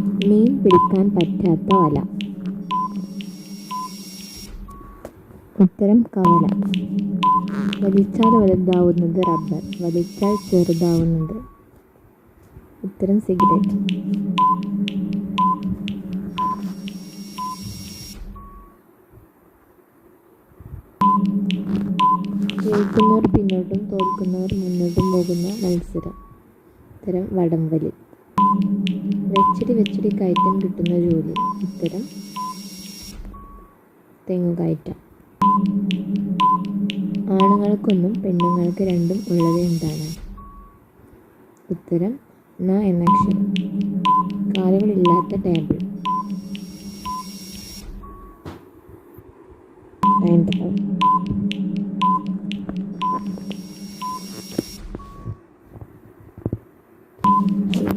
മീൻ പിടിക്കാൻ പറ്റാത്ത വല. ഉത്തരം കവല. വലിച്ചാൽ വലുതാവുന്നത് റബ്ബർ വലിച്ചാൽ ചെറുതാവുന്നത്. ഉത്തരം സിഗരറ്റ്. ജയിക്കുന്നവർ പിന്നോട്ടും തോൽക്കുന്നവർ മുന്നോട്ടും പോകുന്ന മത്സരം. ഉത്തരം വടംവലി. വെച്ചടി വെച്ചടി കയറ്റം കിട്ടുന്ന ജോലി. ഇത്തരം തെങ്ങ് കയറ്റം. ആണുങ്ങൾക്കൊന്നും പെണ്ണുങ്ങൾക്ക് രണ്ടും ഉള്ളത് എന്താണ്? ഉത്തരം ന എന്ന അക്ഷരം. കാലുകളില്ലാത്ത ടേബിൾ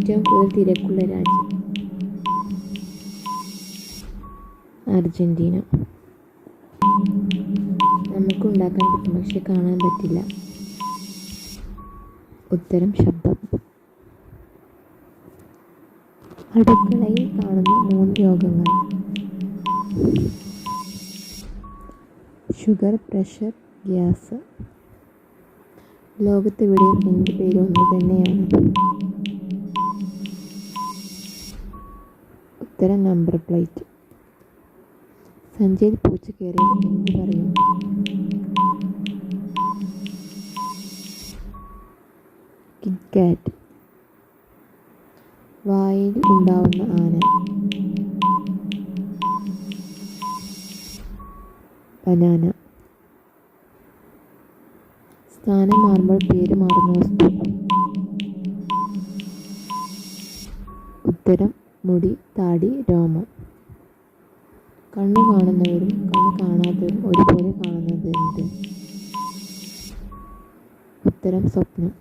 ഏറ്റവും കൂടുതൽ തിരക്കുള്ള രാജ്യം. അർജന്റീന നമുക്ക് ഉണ്ടാക്കാൻ പറ്റും പക്ഷെ കാണാൻ പറ്റില്ല. ഉത്തരം ശബ്ദം. അടുക്കളയിൽ കാണുന്ന മൂന്ന് രോഗങ്ങൾ. Sugar pressure gas. ലോകത്തെവിടെയും എന്റെ പേര് ഒന്ന് തന്നെയാണ്. ഉത്തരം നമ്പർ പ്ലേറ്റ് സഞ്ചയിൽ പൂച്ച കയറി എന്ത് പറയും? കിറ്റ്കാറ്റ് വായിൽ ഉണ്ടാവുന്ന ആന. ബനാന സ്ഥാനം മാറുമ്പോൾ പേര് മാറുന്ന വസ്തു. ഉത്തരം മുടി താടി രോമം. കണ്ണു കാണുന്നവരും കണ്ണു കാണാത്തവരും ഒരുപോലെ കാണുന്നത് ഉത്തരം സ്വപ്നം.